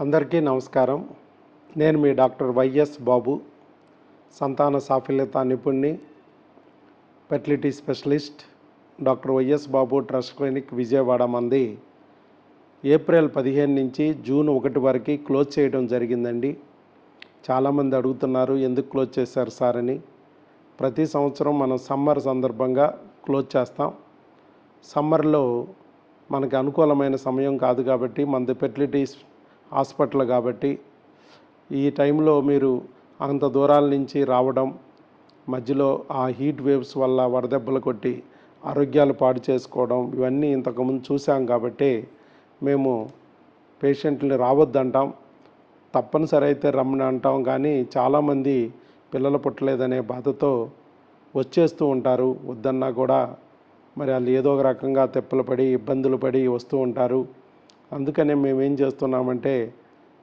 అందరికీ నమస్కారం. నేను మీ డాక్టర్ వైఎస్ బాబు సంతాన సాఫల్యత నిపుణ్ణి fertility specialist doctor YS Babu trust clinic Vijayawada మంది. ఏప్రిల్ పదిహేను నుంచి జూన్ ఒకటి వరకు క్లోజ్ చేయడం జరిగిందండి. చాలామంది అడుగుతున్నారు ఎందుకు క్లోజ్ చేశారు సార్ అని. ప్రతి సంవత్సరం మనం సమ్మర్ సందర్భంగా క్లోజ్ చేస్తాం. సమ్మర్లో మనకు అనుకూలమైన సమయం కాదు కాబట్టి మన ఫెర్టిలిటీ హాస్పిటల్ కాబట్టి ఈ టైంలో మీరు అంత దూరాల నుంచి రావడం మధ్యలో ఆ హీట్ వేవ్స్ వల్ల వడదెబ్బలు కొట్టి ఆరోగ్యాలు పాడు చేసుకోవడం ఇవన్నీ ఇంతకుముందు చూసాం కాబట్టి మేము పేషెంట్ని రావద్దంటాం. తప్పనిసరి అయితే రమ్మని అంటాం కానీ చాలామంది పిల్లలు పుట్టలేదనే బాధతో వచ్చేస్తూ ఉంటారు. వద్దన్నా కూడా మరి వాళ్ళు ఏదో ఒక రకంగా తెప్పలు పడి ఇబ్బందులు పడి వస్తూ ఉంటారు. అందుకనే మేము ఏం చేస్తున్నామంటే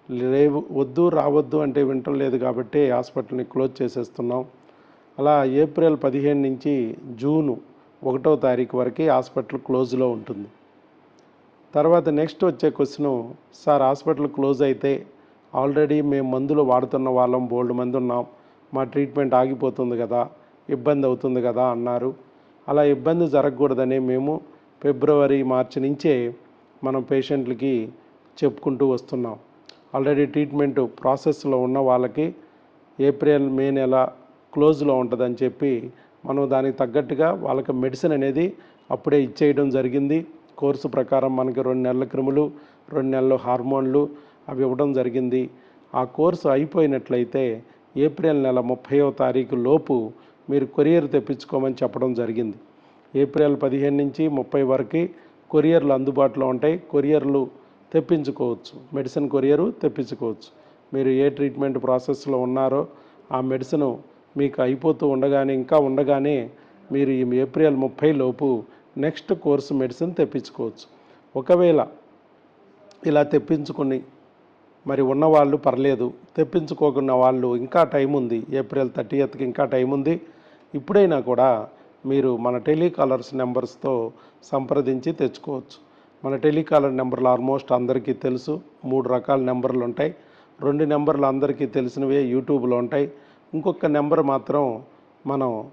లేవు వద్దు రావద్దు అంటే వింటం లేదు కాబట్టి హాస్పిటల్ని క్లోజ్ చేసేస్తున్నాం. అలా ఏప్రిల్ పదిహేను నుంచి జూను ఒకటో తారీఖు వరకు హాస్పిటల్ క్లోజ్లో ఉంటుంది. తర్వాత నెక్స్ట్ వచ్చే క్వశ్చన్ సార్ హాస్పిటల్ క్లోజ్ అయితే ఆల్రెడీ మేము మందులు వాడుతున్న వాళ్ళం బోల్డ్ మంది ఉన్నాం మా ట్రీట్మెంట్ ఆగిపోతుంది కదా ఇబ్బంది అవుతుంది కదా అన్నారు. అలా ఇబ్బంది జరగకూడదని మేము ఫిబ్రవరి మార్చి నుంచే మనం పేషెంట్లకి చెప్పుకుంటూ వస్తున్నాం. ఆల్రెడీ ట్రీట్మెంట్ ప్రాసెస్లో ఉన్న వాళ్ళకి ఏప్రిల్ మే నెల క్లోజ్లో ఉంటుందని చెప్పి మనం దానికి తగ్గట్టుగా వాళ్ళకి మెడిసిన్ అనేది అప్పుడే ఇచ్చేయడం జరిగింది. కోర్సు ప్రకారం మనకి రెండు నెలల క్రిములు రెండు నెలలు హార్మోన్లు అవి ఇవ్వడం జరిగింది. ఆ కోర్సు అయిపోయినట్లయితే ఏప్రిల్ నెల ముప్పైవ తారీఖు లోపు మీరు కొరియర్ తెప్పించుకోమని చెప్పడం జరిగింది. ఏప్రిల్ పదిహేను నుంచి ముప్పై వరకు కొరియర్లు అందుబాటులో ఉంటాయి. కొరియర్లు తెప్పించుకోవచ్చు. మెడిసిన్ కొరియరు తెప్పించుకోవచ్చు. మీరు ఏ ట్రీట్మెంట్ ప్రాసెస్లో ఉన్నారో ఆ మెడిసిన్ మీకు అయిపోతూ ఉండగానే ఇంకా ఉండగానే మీరు ఈ ఏప్రిల్ ముప్పై లోపు నెక్స్ట్ కోర్సు మెడిసిన్ తెప్పించుకోవచ్చు. ఒకవేళ ఇలా తెప్పించుకుని మరి ఉన్నవాళ్ళు పర్లేదు. తెప్పించుకోకున్న వాళ్ళు ఇంకా టైం ఉంది ఏప్రిల్ థర్టీయత్కి ఇంకా టైం ఉంది ఇప్పుడైనా కూడా మీరు మన టెలికాలర్స్ నెంబర్స్తో సంప్రదించి తెచ్చుకోవచ్చు. మన టెలికాలర్ నెంబర్లు ఆల్మోస్ట్ అందరికీ తెలుసు. మూడు రకాల నెంబర్లు ఉంటాయి. రెండు నెంబర్లు అందరికీ తెలిసినవే యూట్యూబ్లో ఉంటాయి. ఇంకొక నెంబర్ మాత్రం మనం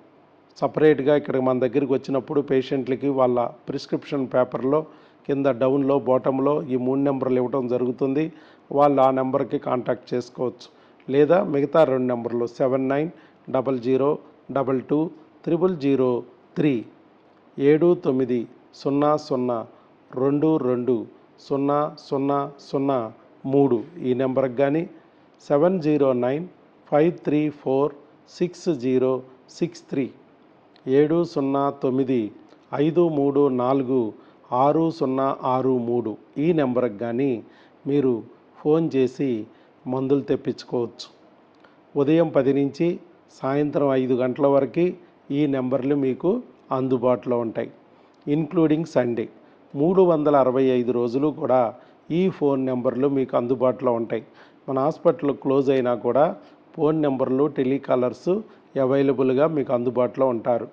సపరేట్గా ఇక్కడ మన దగ్గరికి వచ్చినప్పుడు పేషెంట్లకి వాళ్ళ ప్రిస్క్రిప్షన్ పేపర్లో కింద డౌన్లో బాటంలో ఈ మూడు నెంబర్లు ఇవ్వడం జరుగుతుంది. వాళ్ళు ఆ నెంబర్కి కాంటాక్ట్ చేసుకోవచ్చు. లేదా మిగతా రెండు నెంబర్లు seven nine double zero double two triple zero three ఏడు తొమ్మిది సున్నా సున్నా రెండు రెండు సున్నా సున్నా సున్నా మూడు ఈ నెంబర్కి కానీ seven zero nine five three four six zero six three ఏడు సున్నా తొమ్మిది ఐదు మూడు నాలుగు ఆరు సున్నా ఆరు మూడు ఈ నెంబర్కి కానీ మీరు ఫోన్ చేసి మందులు తెప్పించుకోవచ్చు. ఉదయం పది నుంచి సాయంత్రం ఐదు గంటల వరకు ఈ నెంబర్లు మీకు అందుబాటులో ఉంటాయి. ఇన్క్లూడింగ్ సండే మూడు వందల అరవై ఐదు రోజులు కూడా ఈ ఫోన్ నెంబర్లు మీకు అందుబాటులో ఉంటాయి. మన హాస్పిటల్ క్లోజ్ అయినా కూడా ఫోన్ నెంబర్లు టెలికాలర్స్ అవైలబుల్గా మీకు అందుబాటులో ఉంటారు.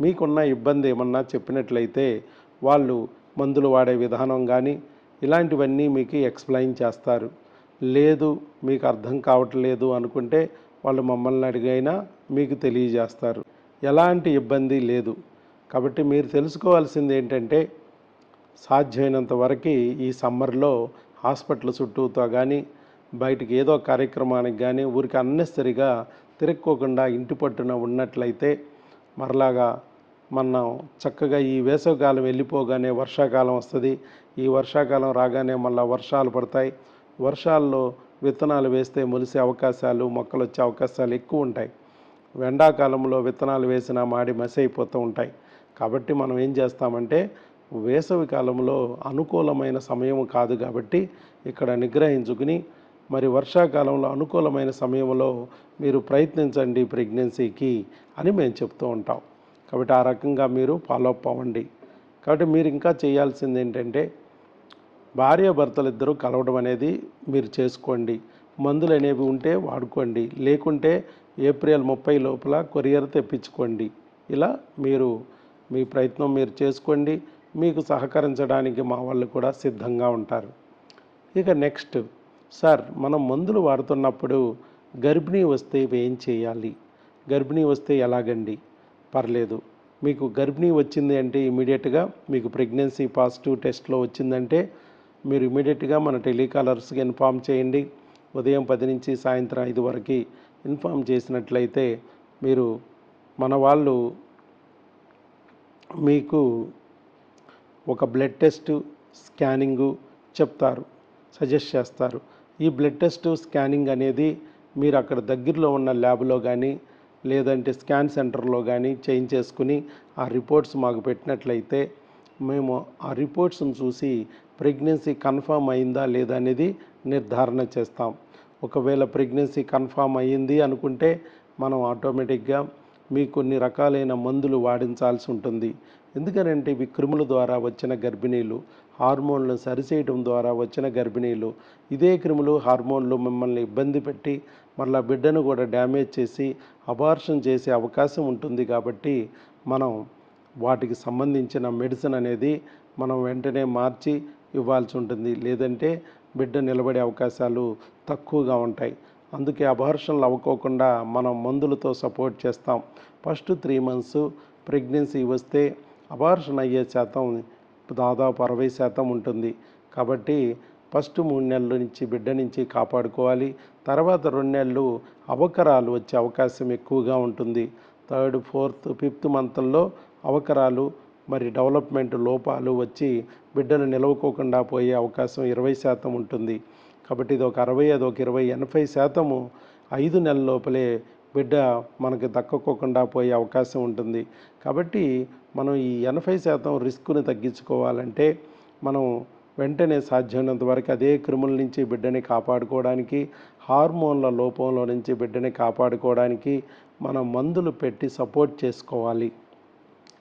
మీకున్న ఇబ్బంది ఏమన్నా చెప్పినట్లయితే వాళ్ళు మందులు వాడే విధానం కానీ ఇలాంటివన్నీ మీకు ఎక్స్ప్లెయిన్ చేస్తారు. లేదు మీకు అర్థం కావట్లేదు అనుకుంటే వాళ్ళు మమ్మల్ని అడిగైనా మీకు తెలియజేస్తారు. ఎలాంటి ఇబ్బంది లేదు. కాబట్టి మీరు తెలుసుకోవాల్సింది ఏంటంటే సాధ్యమైనంత వరకు ఈ సమ్మర్లో హాస్పిటల్ చుట్టూతో కానీ బయటికి ఏదో కార్యక్రమానికి కానీ ఊరికి అన్నెసరిగా తిరుక్కోకుండా ఇంటి పట్టున ఉన్నట్లయితే మరలాగా మనం చక్కగా ఈ వేసవికాలం వెళ్ళిపోగానే వర్షాకాలం వస్తుంది. ఈ వర్షాకాలం రాగానే మళ్ళీ వర్షాలు పడతాయి. వర్షాల్లో విత్తనాలు వేస్తే మొలిసే అవకాశాలు మొక్కలు వచ్చే అవకాశాలు ఎక్కువ ఉంటాయి ఎండాకాలంలో విత్తనాలు వేసినా మాడి మసి అయిపోతూ ఉంటాయి. కాబట్టి మనం ఏం చేస్తామంటే వేసవి కాలంలో అనుకూలమైన సమయం కాదు కాబట్టి ఇక్కడ నిగ్రహించుకుని మరి వర్షాకాలంలో అనుకూలమైన సమయంలో మీరు ప్రయత్నించండి ప్రెగ్నెన్సీకి అని మేము చెప్తూ ఉంటాం. కాబట్టి ఆ రకంగా మీరు ఫాలోఅప్ అవ్వండి. కాబట్టి మీరు ఇంకా చేయాల్సింది ఏంటంటే భార్యాభర్తలు ఇద్దరూ కలవడం అనేది మీరు చేసుకోండి. మందులు అనేవి ఉంటే వాడుకోండి. లేకుంటే ఏప్రిల్ ముప్పై లోపల కొరియర్ తెప్పించుకోండి. ఇలా మీరు మీ ప్రయత్నం మీరు చేసుకోండి. మీకు సహకరించడానికి మా వాళ్ళు కూడా సిద్ధంగా ఉంటారు. ఇక నెక్స్ట్ సార్ మనం మందులు వాడుతున్నప్పుడు గర్భిణీ వస్తే ఏం చేయాలి? గర్భిణీ వస్తే ఎలాగండి? పర్లేదు. మీకు గర్భిణీ వచ్చింది అంటే ఇమీడియట్గా మీకు ప్రెగ్నెన్సీ పాజిటివ్ టెస్ట్లో వచ్చిందంటే మీరు ఇమీడియట్గా మన టెలికాలర్స్కి ఇన్ఫామ్ చేయండి. ఉదయం పది నుంచి సాయంత్రం ఐదు వరకు ఇన్ఫామ్ చేసినట్లయితే మీరు మన వాళ్ళు మీకు ఒక బ్లడ్ టెస్ట్ స్కానింగు చెప్తారు సజెస్ట్ చేస్తారు. ఈ బ్లడ్ టెస్ట్ స్కానింగ్ అనేది మీరు అక్కడ దగ్గరలో ఉన్న ల్యాబ్లో కానీ లేదంటే స్కాన్ సెంటర్లో కానీ చేయించేసుకుని ఆ రిపోర్ట్స్ మాకు పెట్టినట్లయితే మేము ఆ రిపోర్ట్స్ని చూసి ప్రెగ్నెన్సీ కన్ఫర్మ్ అయిందా లేదా అనేది నిర్ధారణ చేస్తాం. ఒకవేళ ప్రెగ్నెన్సీ కన్ఫామ్ అయ్యింది అనుకుంటే మనం ఆటోమేటిక్గా మీ కొన్ని రకాలైన మందులు వాడించాల్సి ఉంటుంది. ఎందుకనంటే ఇవి క్రిముల ద్వారా వచ్చిన గర్భిణీలు హార్మోన్లు సరిచేయడం ద్వారా వచ్చిన గర్భిణీలు. ఇదే క్రిములు హార్మోన్లు మిమ్మల్ని ఇబ్బంది పెట్టి మళ్ళా బిడ్డను కూడా డ్యామేజ్ చేసి అబార్షన్ చేసే అవకాశం ఉంటుంది కాబట్టి మనం వాటికి సంబంధించిన మెడిసిన్ అనేది మనం వెంటనే మార్చి ఇవ్వాల్సి ఉంటుంది. లేదంటే బిడ్డ నిలబడే అవకాశాలు తక్కువగా ఉంటాయి. అందుకే అబార్షన్లు అవ్వకోకుండా మనం మందులతో సపోర్ట్ చేస్తాం. ఫస్ట్ త్రీ మంత్స్ ప్రెగ్నెన్సీ వస్తే అబార్షన్ అయ్యే శాతం దాదాపు అరవై శాతం ఉంటుంది. కాబట్టి ఫస్ట్ మూడు నెలల నుంచి బిడ్డ నుంచి కాపాడుకోవాలి. తర్వాత రెండు నెలలు అవకరాలు వచ్చే అవకాశం ఎక్కువగా ఉంటుంది. థర్డ్ ఫోర్త్ ఫిఫ్త్ మంత్లో అవకరాలు మరి డెవలప్మెంట్ లోపాలు వచ్చి బిడ్డను నిలవకోకుండా పోయే అవకాశం ఇరవై శాతం ఉంటుంది. కాబట్టి ఇది ఒక అరవై అది ఒక ఇరవై ఎనభై శాతము ఐదు నెలల లోపలే బిడ్డ మనకి దక్కకోకుండా పోయే అవకాశం ఉంటుంది. కాబట్టి మనం ఈ ఎనభై శాతం రిస్క్ని తగ్గించుకోవాలంటే మనం వెంటనే సాధ్యమైనంత వరకు అదే క్రిముల నుంచి బిడ్డని కాపాడుకోవడానికి హార్మోన్ల లోపంలో నుంచి బిడ్డని కాపాడుకోవడానికి మనం మందులు పెట్టి సపోర్ట్ చేసుకోవాలి.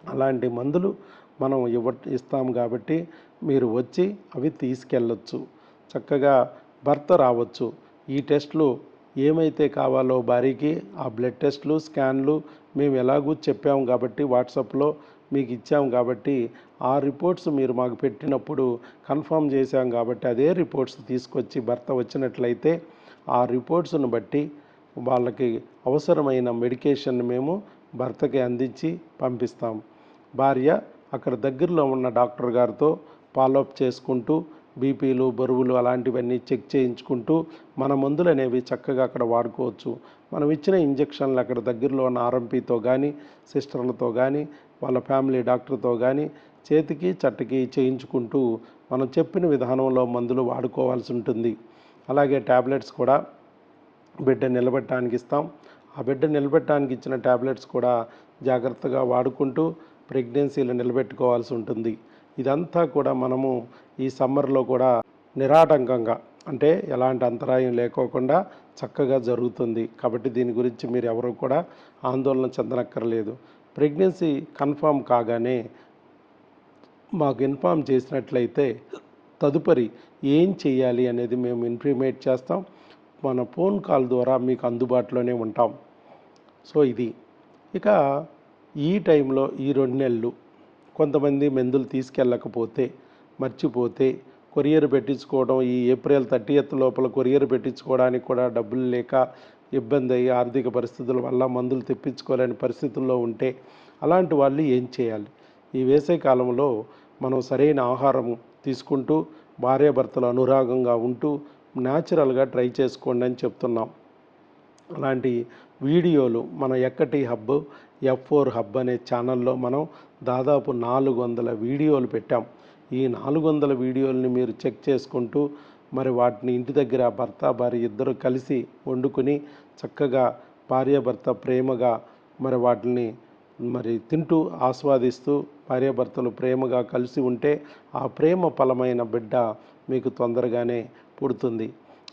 అలాంటి మందులు మనం ఇవ్వ ఇస్తాం కాబట్టి మీరు వచ్చి అవి తీసుకెళ్ళొచ్చు. చక్కగా భర్త రావచ్చు. ఈ టెస్ట్లు ఏమైతే కావాలో భార్యకి ఆ బ్లడ్ టెస్ట్లు స్కాన్లు మేము ఎలాగూ చెప్పాము కాబట్టి వాట్సాప్లో మీకు ఇచ్చాము కాబట్టి ఆ రిపోర్ట్స్ మీరు మాకు పెట్టినప్పుడు కన్ఫర్మ్ చేశాం కాబట్టి అదే రిపోర్ట్స్ తీసుకొచ్చి భర్త వచ్చినట్లయితే ఆ రిపోర్ట్స్ను బట్టి వాళ్ళకి అవసరమైన మెడికేషన్ మేము భర్తకి అందించి పంపిస్తాం. భార్య అక్కడ దగ్గరలో ఉన్న డాక్టర్ గారితో ఫాలోఅప్ చేసుకుంటూ బీపీలు బరువులు అలాంటివన్నీ చెక్ చేయించుకుంటూ మన మందులు అనేవి చక్కగా అక్కడ వాడుకోవచ్చు. మనం ఇచ్చిన ఇంజక్షన్లు అక్కడ దగ్గరలో ఉన్న ఆర్ఎంపీతో కానీ సిస్టర్లతో కానీ వాళ్ళ ఫ్యామిలీ డాక్టర్తో కానీ చేతికి చట్టకి చేయించుకుంటూ మనం చెప్పిన విధానంలో మందులు వాడుకోవాల్సి ఉంటుంది. అలాగే ట్యాబ్లెట్స్ కూడా బిడ్డ నిలబెట్టడానికి ఇస్తాం. ఆ బిడ్డ నిలబెట్టడానికి ఇచ్చిన ట్యాబ్లెట్స్ కూడా జాగ్రత్తగా వాడుకుంటూ ప్రెగ్నెన్సీలు నిలబెట్టుకోవాల్సి ఉంటుంది. ఇదంతా కూడా మనము ఈ సమ్మర్లో కూడా నిరాటంకంగా అంటే ఎలాంటి అంతరాయం లేకోకుండా చక్కగా జరుగుతుంది. కాబట్టి దీని గురించి మీరు ఎవరు కూడా ఆందోళన చెందనక్కర్లేదు. ప్రెగ్నెన్సీ కన్ఫర్మ్ కాగానే మాకు ఇన్ఫామ్ చేసినట్లయితే తదుపరి ఏం చేయాలి అనేది మేము ఇన్ఫర్మేట్ చేస్తాం. మన ఫోన్ కాల్ ద్వారా మీకు అందుబాటులోనే ఉంటాం. సో ఇది. ఇక ఈ టైంలో ఈ రెండు నెలలు కొంతమంది మందులు తీసుకెళ్ళకపోతే మర్చిపోతే కొరియర్ పెట్టించుకోవడం ఈ ఏప్రిల్ థర్టీయత్ లోపల కొరియర్ పెట్టించుకోవడానికి కూడా డబ్బులు లేక ఇబ్బంది అయ్యి ఆర్థిక పరిస్థితుల వల్ల మందులు తెప్పించుకోలేని పరిస్థితుల్లో ఉంటే అలాంటి వాళ్ళు ఏం చేయాలి? ఈ వేసవికాలంలో మనం సరైన ఆహారం తీసుకుంటూ భార్యాభర్తలు అనురాగంగా ఉంటూ న్యాచురల్గా ట్రై చేసుకోండి అని చెప్తున్నాం. అలాంటి వీడియోలు మన ఎక్కటి హబ్ ఎఫ్ ఫోర్ హబ్ అనే ఛానల్లో మనం దాదాపు నాలుగు వందల వీడియోలు పెట్టాం. ఈ నాలుగు వందల వీడియోలని మీరు చెక్ చేసుకుంటూ మరి వాటిని ఇంటి దగ్గర భర్త భార్య ఇద్దరు కలిసి వండుకొని చక్కగా భార్యాభర్త ప్రేమగా మరి వాటిని మరి తింటూ ఆస్వాదిస్తూ భార్యాభర్తలు ప్రేమగా కలిసి ఉంటే ఆ ప్రేమ ఫలమైన బిడ్డ మీకు తొందరగానే పుడుతుంది.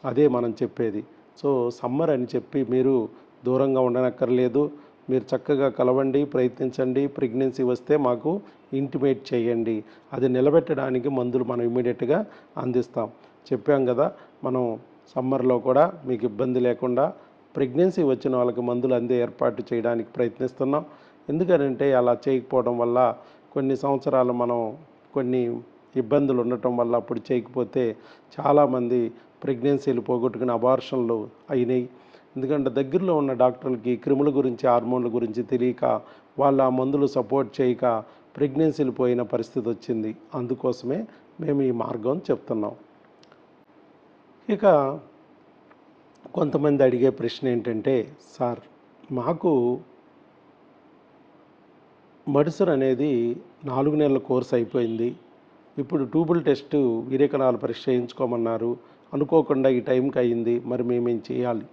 అదే మనం చెప్పేది. సో సమ్మర్ అని చెప్పి మీరు దూరంగా ఉండనక్కర్లేదు. మీరు చక్కగా కలవండి ప్రయత్నించండి. ప్రెగ్నెన్సీ వస్తే మాకు ఇంటిమేట్ చేయండి. అది నిలబెట్టడానికి మందులు మనం ఇమీడియట్గా అందిస్తాం. చెప్పాం కదా మనం సమ్మర్లో కూడా మీకు ఇబ్బంది లేకుండా ప్రెగ్నెన్సీ వచ్చిన వాళ్ళకి మందులు అందే ఏర్పాటు చేయడానికి ప్రయత్నిస్తున్నాం. ఎందుకనంటే అలా చేయకపోవడం వల్ల కొన్ని సంవత్సరాలు మనం కొన్ని ఇబ్బందులు ఉండటం వల్ల అప్పుడు చేయకపోతే చాలామంది ప్రెగ్నెన్సీలు పోగొట్టుకుని అబార్షన్లు అయినాయి. ఎందుకంటే దగ్గరలో ఉన్న డాక్టర్లకి క్రిముల గురించి హార్మోన్ల గురించి తెలియక వాళ్ళు ఆ మందులు సపోర్ట్ చేయక ప్రెగ్నెన్సీలు పోయిన పరిస్థితి వచ్చింది. అందుకోసమే మేము ఈ మార్గం చెప్తున్నాం. ఇక కొంతమంది అడిగే ప్రశ్న ఏంటంటే సార్ మాకు మడుసర్ అనేది నాలుగు నెలల కోర్స్ అయిపోయింది. ఇప్పుడు ట్యూబుల్ టెస్ట్ వీరేకణాలు పరీక్ష చేయించుకోమన్నారు. అనుకోకుండా ఈ టైంకి అయింది. మరి మేమేం చేయాలి?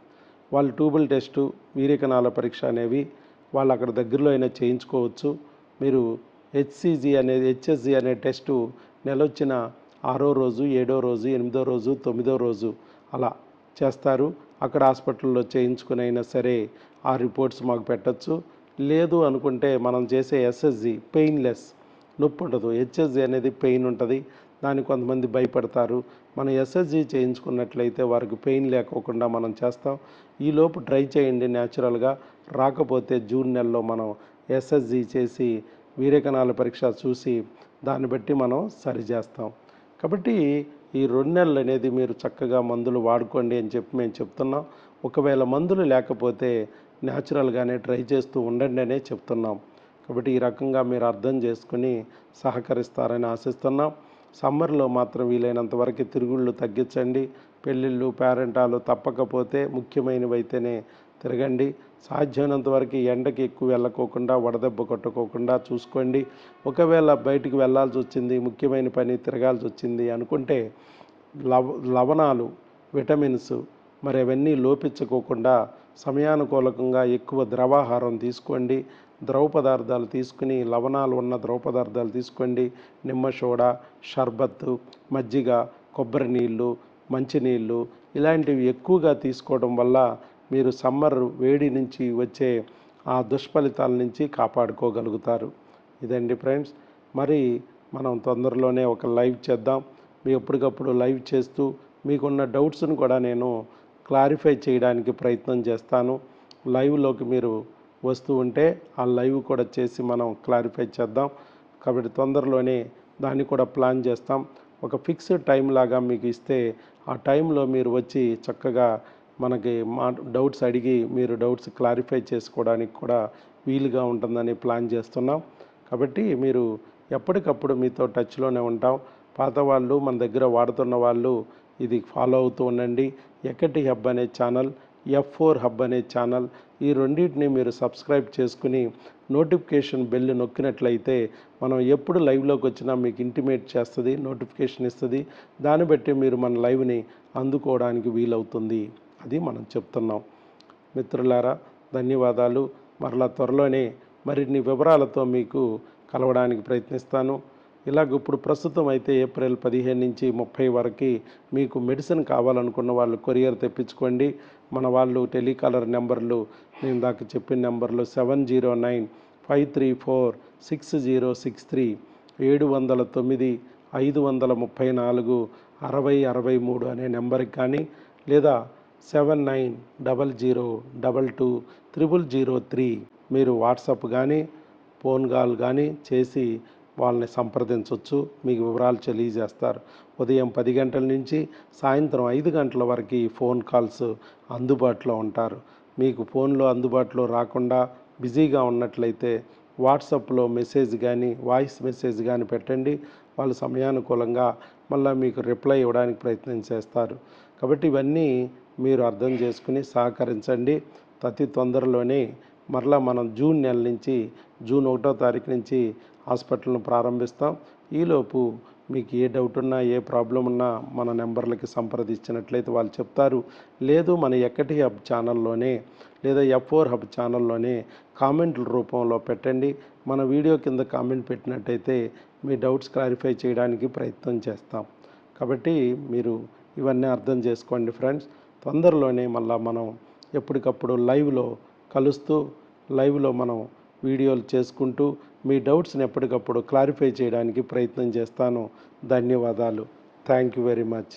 వాళ్ళు ట్యూబుల్ టెస్టు వీరికణాల పరీక్ష అనేవి వాళ్ళు అక్కడ దగ్గరలో అయినా చేయించుకోవచ్చు. మీరు హెచ్సిజి అనేది హెచ్ఎస్జి అనే టెస్టు నెలొచ్చిన ఆరో రోజు ఏడో రోజు ఎనిమిదో రోజు తొమ్మిదో రోజు అలా చేస్తారు. అక్కడ హాస్పిటల్లో చేయించుకుని సరే ఆ రిపోర్ట్స్ మాకు పెట్టచ్చు. లేదు అనుకుంటే మనం చేసే ఎస్ఎస్జి పెయిన్లెస్ నొప్పి ఉండదు. హెచ్ఎస్జి అనేది పెయిన్ ఉంటుంది. దానికి కొంతమంది భయపడతారు. మనం ఎస్ఎస్జి చేయించుకున్నట్లయితే వారికి పెయిన్ లేకోకుండా మనం చేస్తాం. ఈలోపు ట్రై చేయండి న్యాచురల్గా. రాకపోతే జూన్ నెలలో మనం ఎస్ఎస్జి చేసి వీరకణాల పరీక్ష చూసి దాన్ని బట్టి మనం సరిచేస్తాం కాబట్టి ఈ రెండు నెలలు అనేది మీరు చక్కగా మందులు వాడుకోండి అని చెప్పి మేము చెప్తున్నాం. ఒకవేళ మందులు లేకపోతే న్యాచురల్గానే ట్రై చేస్తూ ఉండండి అనే చెప్తున్నాం. కాబట్టి ఈ రకంగా మీరు అర్థం చేసుకుని సహకరిస్తారని ఆశిస్తున్నాం. సమ్మర్లో మాత్రం వీలైనంత వరకు తిరుగుళ్ళు తగ్గించండి. పెళ్ళిళ్ళు పేరెంటాలు తప్పకపోతే ముఖ్యమైనవైతేనే తిరగండి. సాధ్యమైనంత వరకు ఎండకి ఎక్కువ వెళ్ళకోకుండా వడదెబ్బ కొట్టుకోకుండా చూసుకోండి. ఒకవేళ బయటికి వెళ్ళాల్సి వచ్చింది ముఖ్యమైన పని తిరగాల్సి వచ్చింది అనుకుంటే లవ లవణాలు విటమిన్స్ మరి అవన్నీ లోపించుకోకుండా సమయానుకూలకంగా ఎక్కువ ద్రవాహారం తీసుకోండి. ద్రవ పదార్థాలు తీసుకుని లవణాలు ఉన్న ద్రవ పదార్థాలు తీసుకోండి. నిమ్మ సోడా షర్బత్తు మజ్జిగ కొబ్బరి నీళ్ళు మంచినీళ్ళు ఇలాంటివి ఎక్కువగా తీసుకోవడం వల్ల మీరు సమ్మర్ వేడి నుంచి వచ్చే ఆ దుష్ఫలితాల నుంచి కాపాడుకోగలుగుతారు. ఇదండి ఫ్రెండ్స్. మరి మనం తొందరలోనే ఒక లైవ్ చేద్దాం. మీ ఎప్పటికప్పుడు లైవ్ చేస్తూ మీకున్న డౌట్స్ను కూడా నేను క్లారిఫై చేయడానికి ప్రయత్నం చేస్తాను. లైవ్లోకి మీరు వస్తూ ఉంటే ఆ లైవ్ కూడా చేసి మనం క్లారిఫై చేద్దాం. కాబట్టి తొందరలోనే దాన్ని కూడా ప్లాన్ చేస్తాం. ఒక ఫిక్స్డ్ టైం లాగా మీకు ఇస్తే ఆ టైంలో మీరు వచ్చి చక్కగా మనకి మా డౌట్స్ అడిగి మీరు డౌట్స్ క్లారిఫై చేసుకోవడానికి కూడా వీలుగా ఉంటుందని ప్లాన్ చేస్తున్నాం. కాబట్టి మీరు ఎప్పటికప్పుడు మీతో టచ్లోనే ఉంటాం. పాత వాళ్ళు మన దగ్గర వాడుతున్న వాళ్ళు ఇది ఫాలో అవుతూ ఉండండి. ఎక్కటి హెబ్ అనే ఛానల్ ఎఫ్ ఫోర్ హబ్ అనే ఛానల్ ఈ రెండింటిని మీరు సబ్స్క్రైబ్ చేసుకుని నోటిఫికేషన్ బెల్ నొక్కినట్లయితే మనం ఎప్పుడు లైవ్లోకి వచ్చినా మీకు ఇంటిమేట్ చేస్తుంది నోటిఫికేషన్ ఇస్తుంది. దాన్ని బట్టి మీరు మన లైవ్ని అందుకోవడానికి వీలవుతుంది. అది మనం చెప్తున్నాం. మిత్రులారా ధన్యవాదాలు. మరలా త్వరలోనే మరిన్ని వివరాలతో మీకు కలవడానికి ప్రయత్నిస్తాను. ఇలాగ ఇప్పుడు ప్రస్తుతం అయితే ఏప్రిల్ పదిహేను నుంచి ముప్పై వరకు మీకు మెడిసిన్ కావాలనుకున్న వాళ్ళు కొరియర్ తెప్పించుకోండి. మన వాళ్ళు టెలికాలర్ నెంబర్లు నేను దాకా చెప్పిన నెంబర్లు seven zero nine five three four six zero six three ఏడు వందల తొమ్మిది ఐదు వందల ముప్పై నాలుగు అరవై అరవై మూడు అనే నెంబర్కి కానీ లేదా seven nine double zero double two triple zero three మీరు వాట్సాప్ కానీ ఫోన్ కాల్ కానీ చేసి వాళ్ళని సంప్రదించవచ్చు మీకు వివరాలు తెలియజేస్తారు. ఉదయం పది గంటల నుంచి సాయంత్రం ఐదు గంటల వరకు ఈ ఫోన్ కాల్స్ అందుబాటులో ఉంటారు. మీకు ఫోన్లో అందుబాటులో రాకుండా బిజీగా ఉన్నట్లయితే వాట్సాప్లో మెసేజ్ కానీ వాయిస్ మెసేజ్ కానీ పెట్టండి. వాళ్ళు సమయానుకూలంగా మళ్ళీ మీకు రిప్లై ఇవ్వడానికి ప్రయత్నం చేస్తారు. కాబట్టి ఇవన్నీ మీరు అర్థం చేసుకుని సహకరించండి. అతి తొందరలోనే మరలా మనం జూన్ నెల నుంచి జూన్ ఒకటో తారీఖు నుంచి హాస్పిటల్ను ప్రారంభిస్తాం. ఈలోపు మీకు ఏ డౌట్ ఉన్నా ఏ ప్రాబ్లం ఉన్నా మన నెంబర్లకి సంప్రదించినట్లయితే వాళ్ళు చెప్తారు. లేదు మన ఎక్కటి హబ్ ఛానల్లోనే లేదా ఎఫ్ ఫోర్ హబ్ ఛానల్లోనే కామెంట్ల రూపంలో పెట్టండి. మన వీడియో కింద కామెంట్ పెట్టినట్టయితే మీ డౌట్స్ క్లారిఫై చేయడానికి ప్రయత్నం చేస్తాం. కాబట్టి మీరు ఇవన్నీ అర్థం చేసుకోండి ఫ్రెండ్స్. తొందరలోనే మళ్ళీ మనం ఎప్పటికప్పుడు లైవ్లో కలుస్తూ లైవ్లో మనం వీడియోలు చేసుకుంటూ మీ డౌట్స్ని ఎప్పటికప్పుడు క్లారిఫై చేయడానికి ప్రయత్నం చేస్తాను. ధన్యవాదాలు. Thank you very much.